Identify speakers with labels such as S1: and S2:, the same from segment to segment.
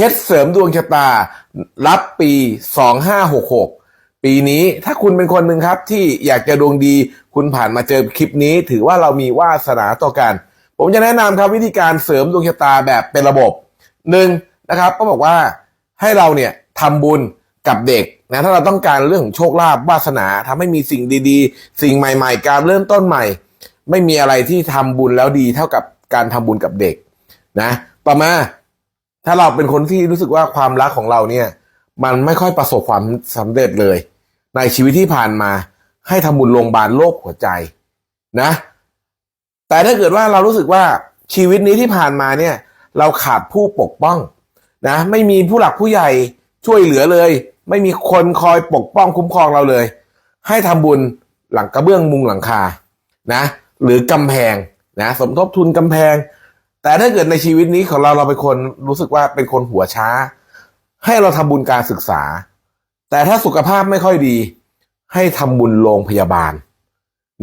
S1: เคล็ดเสริมดวงชะตา รับปี 2566 ปีนี้ถ้าคุณเป็นคนหนึ่งครับที่อยากจะดวงดี คุณผ่านมาเจอคลิปนี้ ถือว่าเรามีวาสนาต่อกัน ผมจะแนะนำครับวิธีการเสริมดวงชะตาแบบเป็นระบบหนึ่งนะครับก็บอกว่าให้เราเนี่ยทำบุญกับเด็กนะถ้าเราต้องการเรื่องของโชคลาภวาสนาทำให้มีสิ่งดีๆ สิ่งใหม่ๆ การเริ่มต้นใหม่ ไม่มีอะไรที่ทำบุญแล้วดีเท่ากับการทำบุญกับเด็กนะ ต่อมา ถ้าเราเป็นคนที่รู้สึกว่าความรักของเราเนี่ย มันไม่ค่อยประสบความสำเร็จเลย ในชีวิตที่ผ่านมา ให้ทำบุญโรงพยาบาลโรคหัวใจนะ แต่ถ้าเกิดว่าเรารู้สึกว่าชีวิตนี้ที่ผ่านมาเนี่ย เราขาดผู้ปกป้องนะ ไม่มีผู้หลักผู้ใหญ่ช่วยเหลือเลย ไม่มีคนคอยปกป้องคุ้มครองเราเลย ให้ทำบุญหลังกระเบื้องมุงหลังคานะ หรือกำแพงนะ สมทบทุนกำแพง แต่ถ้าเกิดในชีวิตนี้ของเราเราเป็นคนรู้สึกว่าเป็นคนหัวช้า ให้เราทำบุญการศึกษา แต่ถ้าสุขภาพไม่ค่อยดี ให้ทำบุญโรงพยาบาล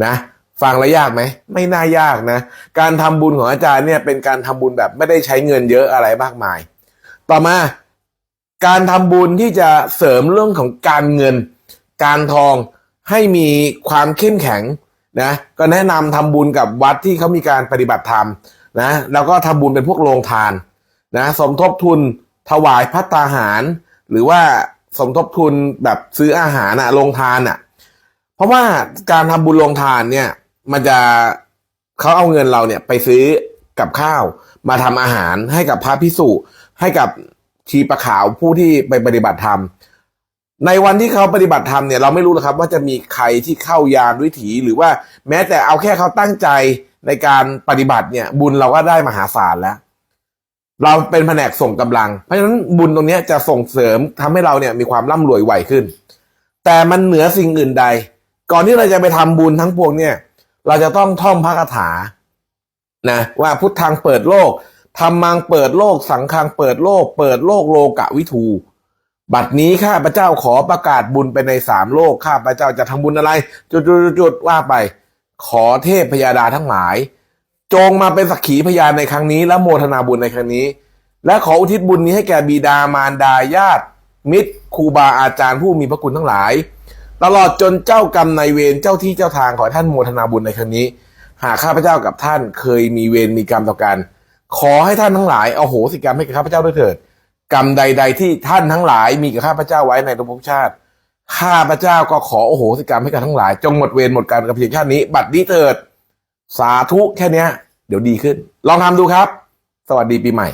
S1: นะฟังแล้วยากไหมไม่น่ายากนะ การทำบุญของอาจารย์เนี่ยเป็นการทำบุญแบบไม่ได้ใช้เงินเยอะอะไรมากมาย ต่อมา การทำบุญที่จะเสริมเรื่องของการเงิน การทองให้มีความเข้มแข็งนะก็แนะนำทำบุญกับวัดที่เขามีการปฏิบัติธรรม นะแล้วก็ทำบุญเป็นพวกโรงทานนะสมทบทุนถวายพัตตาหาร หรือว่าสมทบทุนแบบซื้ออาหารอะโรงทานอะเพราะว่าการทำบุญโรงทานเนี่ยมันจะเขาเอาเงินเราเนี่ยไปซื้อกับข้าวมาทำอาหารให้กับพระพิสุให้กับชีประขาวผู้ที่ไปปฏิบัติธรรม ในวันที่เขาปฏิบัติธรรมเนี่ยเราไม่รู้หรอกครับ ว่าจะมีใครที่เข้ายานวิถีหรือว่าแม้แต่เอาแค่เขาตั้งใจ ในการปฏิบัติเนี่ย บุญเราก็ได้มหาศาลแล้ว เราเป็นแผนกส่งกำลัง เพราะฉะนั้นบุญตรงนี้จะส่งเสริมทำให้เราเนี่ยมีความร่ำรวยไวขึ้น แต่มันเหนือสิ่งอื่นใด ก่อนที่เราจะไปทำบุญทั้งปวงเนี่ย เราจะต้องท่องพระคาถานะว่าพุทธังเปิดโลกธรรมังเปิดโลก สังฆังเปิดโลก เปิดโลกโลกะวิทูบัดนี้ข้าพระเจ้าขอประกาศบุญไปในสามโลกข้าพระเจ้าจะทำบุญอะไร จุดๆจุดๆว่าไป ขอเทพพยาดาทั้งหลาย จงมาเป็นสักขีพยานในครั้งนี้ และโมทนาบุญในครั้งนี้ และขออุทิศบุญนี้ให้แก่บิดามารดาญาติ มิตรครูบาอาจารย์ผู้มีพระคุณทั้งหลาย ตลอดจนเจ้ากรรมนายเวรเจ้าที่เจ้าทางขอท่านโมทนาบุญในครั้งนี้ หากข้าพเจ้ากับท่านเคยมีเวรมีกรรมต่อกัน ขอให้ท่านทั้งหลายเอาโหสิกรรมให้กับข้าพเจ้าด้วยเถิด กรรมใด ๆ ที่ท่านทั้งหลายมีกับข้าพเจ้าไว้ในภพชาติ ข้าพระเจ้าก็ขอโอโหสิกรรมให้กันทั้งหลาย จงหมดเวรหมดกรรมกับเพียงชาตินี้ บัดนี้เถิด สาธุแค่เนี้ย เดี๋ยวดีขึ้น ลองทำดูครับ สวัสดีปีใหม่